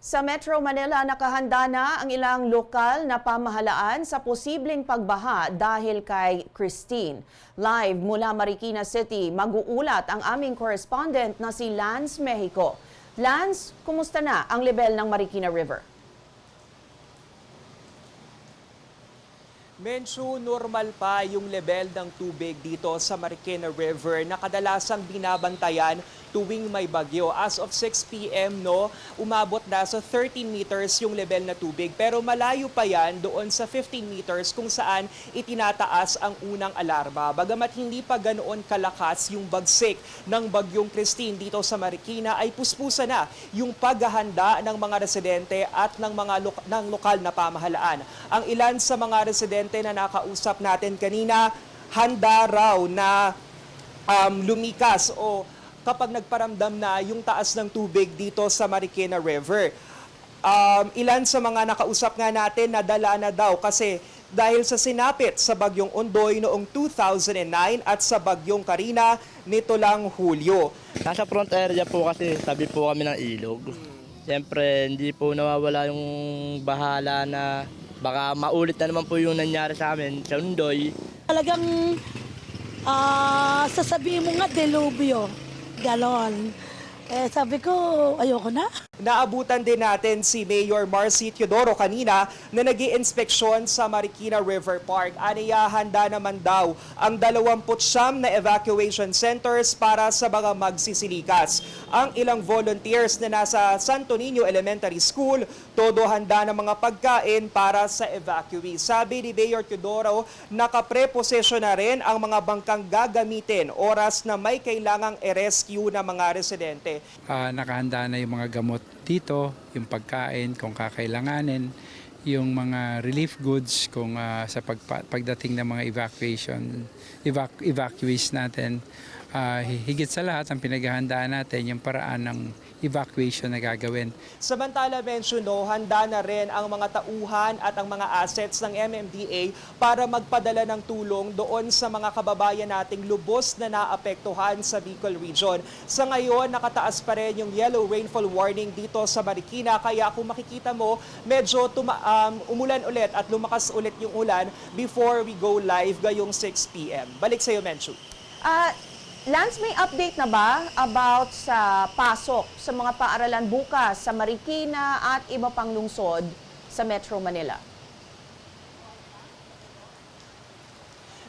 Sa Metro Manila, nakahanda na ang ilang lokal na pamahalaan sa posibleng pagbaha dahil kay Christine. Live mula Marikina City, mag-uulat ang aming correspondent na si Lance Mexico. Lance, kumusta na ang level ng Marikina River? Medyo normal pa yung level ng tubig dito sa Marikina River na kadalasang binabantayan tuwing may bagyo. As of 6 p.m. no, umabot na sa 13 meters yung level na tubig. Pero malayo pa yan doon sa 15 meters kung saan itinataas ang unang alarma. Bagamat hindi pa ganoon kalakas yung bagsik ng bagyong Christine dito sa Marikina ay puspusa na yung paghahanda ng mga residente at ng mga lo- ng lokal na pamahalaan. Ang ilan sa mga residente na nakausap natin kanina, handa raw na um, lumikas o kapag nagparamdam na yung taas ng tubig dito sa Marikina River. Um, ilan sa mga nakausap nga natin nadala na daw kasi dahil sa sinapit sa bagyong Ondoy noong 2009 at sa bagyong Karina nito lang Hulyo. Nasa front area po kasi tabi po kami ng ilog. Siyempre, hindi po nawawala yung bahala na baka maulit na naman po yung nangyari sa amin sa Undoy. Talagang ah sasabihin mo nga delubyo. Galon. Eh sabi ko, ayoko na. Naabutan din natin si Mayor Marcy Teodoro kanina na nag inspeksyon sa Marikina River Park. Aniya, handa naman daw ang 29 na evacuation centers para sa mga magsisilikas. Ang ilang volunteers na nasa Santo Niño Elementary School, todo handa ng mga pagkain para sa evacuees. Sabi ni Mayor Teodoro, nakapreposesyon na rin ang mga bangkang gagamitin oras na may kailangang i-rescue ng mga residente. Ah, nakahanda na yung mga gamot dito, yung pagkain kung kakailanganin, yung mga relief goods kung ah, sa pagpa- pagdating ng mga evacuation evac- evacuees natin. Ah, higit sa lahat ang pinaghahandaan natin yung paraan ng evacuation na gagawin. Samantala, mention no, handa na rin ang mga tauhan at ang mga assets ng MMDA para magpadala ng tulong doon sa mga kababayan nating lubos na naapektuhan sa Bicol Region. Sa ngayon, nakataas pa rin yung yellow rainfall warning dito sa Marikina. Kaya kung makikita mo, medyo tuma- um, umulan ulit at lumakas ulit yung ulan before we go live gayong 6 p.m. Balik sa iyo, Menchu. Ah, Lance, may update na ba about sa pasok sa mga paaralan bukas sa Marikina at iba pang lungsod sa Metro Manila?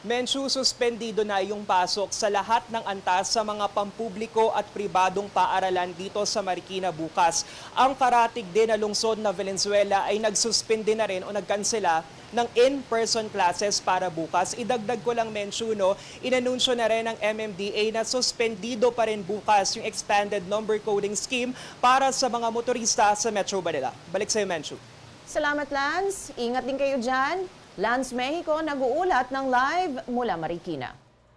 Mensu, suspendido na yung pasok sa lahat ng antas sa mga pampubliko at pribadong paaralan dito sa Marikina bukas. Ang karatig din na lungsod na Valenzuela ay nagsuspende na rin o nagkansela ng in-person classes para bukas. Idagdag ko lang Mensu, no, inanunsyo na rin ng MMDA na suspendido pa rin bukas yung expanded number coding scheme para sa mga motorista sa Metro Manila. Balik sa'yo, Mensu. Salamat, Lance. Ingat din kayo dyan. Lance Mexico nag-uulat ng live mula Marikina.